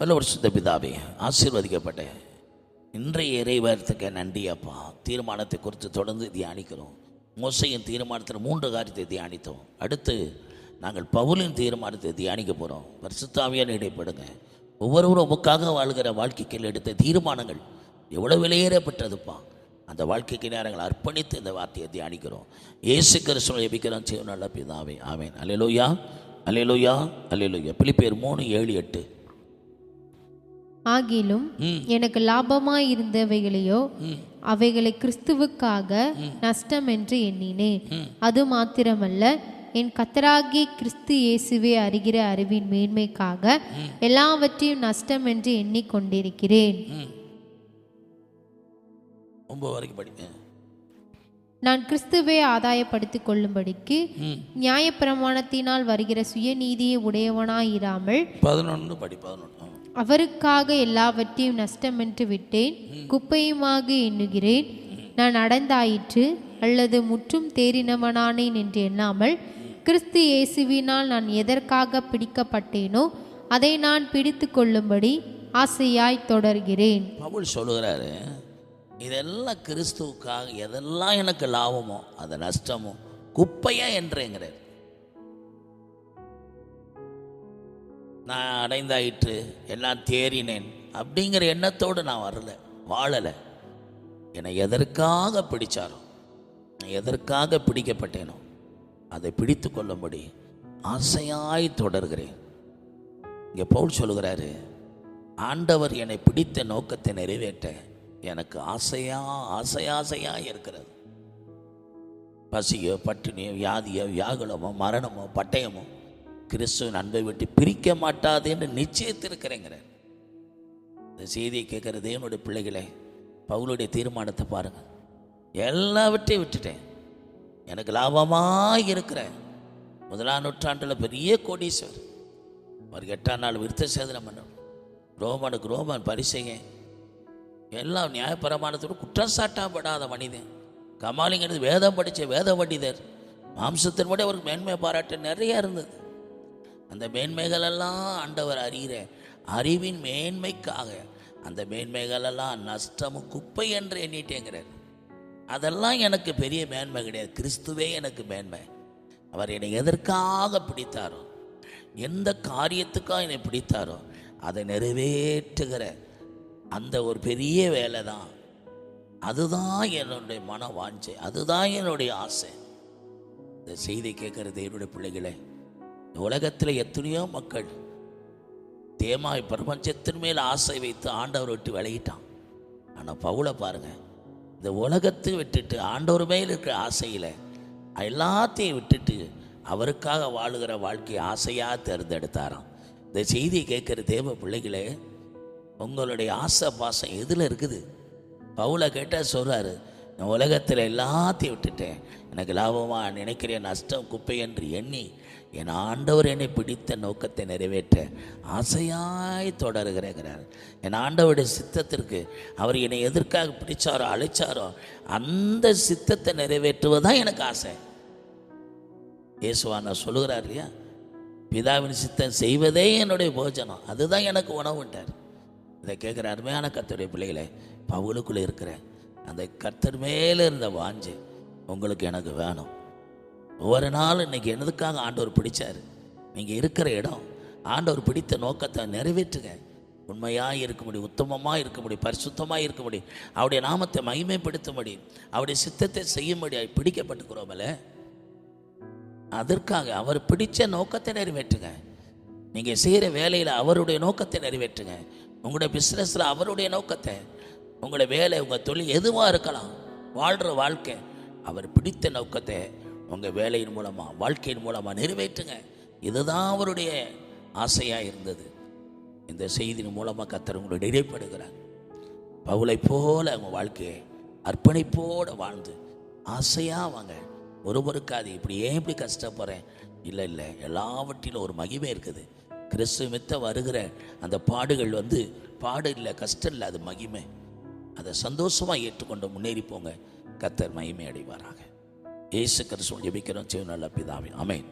நல்ல ஒரு சுத்த பிதாவே ஆசீர்வதிக்கப்பட்ட. இன்றைய இறைவாரத்துக்கு நன்றி அப்பா. தீர்மானத்தை குறித்து தொடர்ந்து தியானிக்கிறோம். மோசையின் தீர்மானத்தில் மூன்று காரியத்தை தியானித்தோம். அடுத்து நாங்கள் பவுலின் தீர்மானத்தை தியானிக்க போகிறோம் பரிசுத்தாவியான இடைப்படுங்க ஒவ்வொருவரும் உமக்காக வாழ்கிற வாழ்க்கைக்கு எடுத்த தீர்மானங்கள் எவ்வளோ விலையேறப்பட்டதுப்பா அந்த வாழ்க்கைக்கு நேரங்கள் அர்ப்பணித்து இந்த வார்த்தையை தியானிக்கிறோம். ஏசு கிறிஸ்துவ எபிக்கிறோம் செய்ய நல்ல பிதாவே. ஆமேன். அலையலோயா அலையலோயா அலையலோயா பிலிப்பேர் மூணு ஏழு எட்டு. ஆகிலும் எனக்கு லாபமாய் இருந்தவைகளையோ அவைகளை கிறிஸ்துவுக்காக நஷ்டம் என்று எண்ணினேன். அது மாத்திரமல்ல என் கத்தராகிய கிறிஸ்து இயேசுவை அறிகிற அறிவின் மேன்மைக்காக எல்லாவற்றையும் நஷ்டம் என்று எண்ணிக்கொண்டிருக்கிறேன் நான் கிறிஸ்துவை ஆதாயப்படுத்திக் கொள்ளும்படிக்கு நியாயப்பிரமாணத்தினால் வருகிற சுயநீதியை உடையவனாயிராமல் பதினொன்று படி பதினொன்று அவருக்காக எல்லாவற்றையும் நஷ்டமென்று விட்டேன். குப்பையுமாக எண்ணுகிறேன். நான் அடைந்தாயிற்று அல்லது முற்றும் தேறினவனானேன் என்று எண்ணாமல் கிறிஸ்து இயேசுவினால் நான் எதற்காக பிடிக்கப்பட்டேனோ அதை நான் பிடித்து கொள்ளும்படி ஆசையாய் தொடர்கிறேன். பவுல் சொல்லுகிறாரு இதெல்லாம் கிறிஸ்துவுக்காக எதெல்லாம் எனக்கு லாபமோ அது நஷ்டமோ குப்பையா என்றேங்கிறார். நான் அடைந்தாயிற்று எல்லாம் தேறினேன் அப்படிங்கிற எண்ணத்தோடு நான் வரல வாழலை. என்னை எதற்காக பிடிச்சாரோ நான் எதற்காக பிடிக்கப்பட்டேனோ அதை பிடித்து கொள்ளும்படி ஆசையாய் தொடர்கிறேன். இங்கே பவுல் சொல்லுகிறாரு ஆண்டவர் என்னை பிடித்த நோக்கத்தை நிறைவேற்ற எனக்கு ஆசையா ஆசையாசையா இருக்கிறது. பசியோ பட்டினியோ வியாதியோ வியாகுலமோ மரணமோ பட்டயமோ கிறிஸ்துவின் அன்பை விட்டு பிரிக்க மாட்டாது என்று நிச்சயத்திருக்கிறேங்கிறார் இந்த செய்தியை கேட்குற தேவனுடைய பிள்ளைகளே பவுலுடைய தீர்மானத்தை பாருங்கள் எல்லாவற்றையும் விட்டுட்டேன். எனக்கு லாபமாக இருக்கிறேன் முதலாம் நூற்றாண்டில் பெரிய கோடீஸ்வர் அவர் எட்டாம் நாள் விருத்த சேதனம் பண்ண ரோமனுக்கு ரோமன் பரிசைங்க எல்லாம் நியாயப்பிரமாணத்தோடு குற்றச்சாட்டப்படாத மனிதன். கமாலிங்கிறது வேதம் படித்த வேத பண்டிதர் மாம்சத்தின்படி அவருக்கு மேன்மை பாராட்ட நிறையா இருந்தது. அந்த மேன்மைகளெல்லாம் ஆண்டவர் அறிகிற அறிவின் மேன்மைக்காக அந்த மேன்மைகளெல்லாம் நஷ்டமும் குப்பை என்று எண்ணிட்டேங்கிறார். அதெல்லாம் எனக்கு பெரிய மேன்மை கிடையாது. கிறிஸ்துவே எனக்கு மேன்மை. அவர் என்னை எதற்காக பிடித்தாரோ எந்த காரியத்துக்காக என்னை பிடித்தாரோ அதை நிறைவேற்றுகிற அந்த ஒரு பெரிய வேலை தான் அதுதான் என்னுடைய மன வாஞ்சை அதுதான் என்னுடைய ஆசை. இந்த செய்தி கேட்குறது என்னுடைய பிள்ளைகளை உலகத்தில் எத்தனையோ மக்கள் தேமாய் பிரபஞ்சத்தின் மேல் ஆசை வைத்து ஆண்டவர் விட்டு விளையிட்டான் ஆனால் பவுலை பாருங்க இந்த உலகத்தை விட்டுட்டு ஆண்டவர் மேல் இருக்கிற ஆசையில் எல்லாத்தையும் விட்டுட்டு அவருக்காக வாழுகிற வாழ்க்கையை ஆசையாக தேர்ந்தெடுத்தாராம். இந்த செய்தியை கேட்குற தேவ பிள்ளைகளே உங்களுடைய ஆசை பாசம் எதில் இருக்குது? பவுலை கேட்டால் சொல்கிறாரு நான் உலகத்தில் எல்லாத்தையும் விட்டுட்டேன். எனக்கு லாபமாக நினைக்கிறேன் நஷ்டம் குப்பை என்று எண்ணி என் ஆண்டவர் என்னை பிடித்த நோக்கத்தை நிறைவேற்ற ஆசையாய் தொடருகிறேங்கிறார். என் ஆண்டவருடைய சித்தத்திற்கு அவர் என்னை எதற்காக பிடிச்சாரோ அழைச்சாரோ அந்த சித்தத்தை நிறைவேற்றுவதுதான் எனக்கு ஆசை. இயேசுவான சொல்லுகிறார் இல்லையா? பிதாவின் சித்தம் செய்வதே என்னுடைய போஜனம். அதுதான் எனக்கு உணவுன்றார். இதை கேட்குற அருமையான கத்துடைய பிள்ளைகளே பவுலுக்குள்ளே இருக்கிறேன் அந்த கர்த்தர் மேலே இருந்த வாஞ்சை உங்களுக்கு எனக்கு வேணும். ஒவ்வொரு நாளும் இன்னைக்கு என்னதுக்காக ஆண்டவர் பிடிச்சார்? நீங்கள் இருக்கிற இடம் ஆண்டவர் பிடித்த நோக்கத்தை நிறைவேற்றுங்க. உண்மையாக இருக்க முடியும் உத்தமமாக இருக்க முடியும் பரிசுத்தமாக இருக்க முடியும் அவருடைய நாமத்தை மகிமைப்படுத்தும்படி அவருடைய சித்தத்தை செய்யும்படி பிடிக்கப்பட்டுக்கிறோமல்ல? அதற்காக அவர் பிடித்த நோக்கத்தை நிறைவேற்றுங்க. நீங்கள் செய்கிற வேலையில் அவருடைய நோக்கத்தை நிறைவேற்றுங்க. உங்களுடைய பிஸ்னஸில் அவருடைய நோக்கத்தை உங்களோட வேலை உங்கள் தொழில் எதுவாக இருக்கலாம் வாழ்கிற வாழ்க்கை. அவர் பிடித்த நோக்கத்தை உங்கள் வேலையின் மூலமாக வாழ்க்கையின் மூலமாக நிறைவேற்றுங்க. இதுதான் அவருடைய ஆசையாக இருந்தது. இந்த செய்தியின் மூலமாக கத்தர் உங்களுடைய இடைப்படுகிறார் பவுளை போல அவங்க வாழ்க்கையை அர்ப்பணிப்போடு வாழ்ந்து ஆசையாக வாங்க. ஒருவருக்காது இப்படி ஏன் இப்படி கஷ்டப்படுறேன்? இல்லை இல்லை எல்லாவற்றிலும் ஒரு மகிமை இருக்குது. கிறிஸ்து மித்த வருகிற அந்த பாடுகள் வந்து பாடு இல்லை கஷ்டம் இல்லை அது மகிமை. அதை சந்தோஷமாக ஏற்றுக்கொண்டு முன்னேறி போங்க. கத்தர் மகிமை அடைவாராக. இயேசு கிறிஸ்துவ ஜெபிக்கிறோம். சிவநல்ல பிதாவின் பிதாவே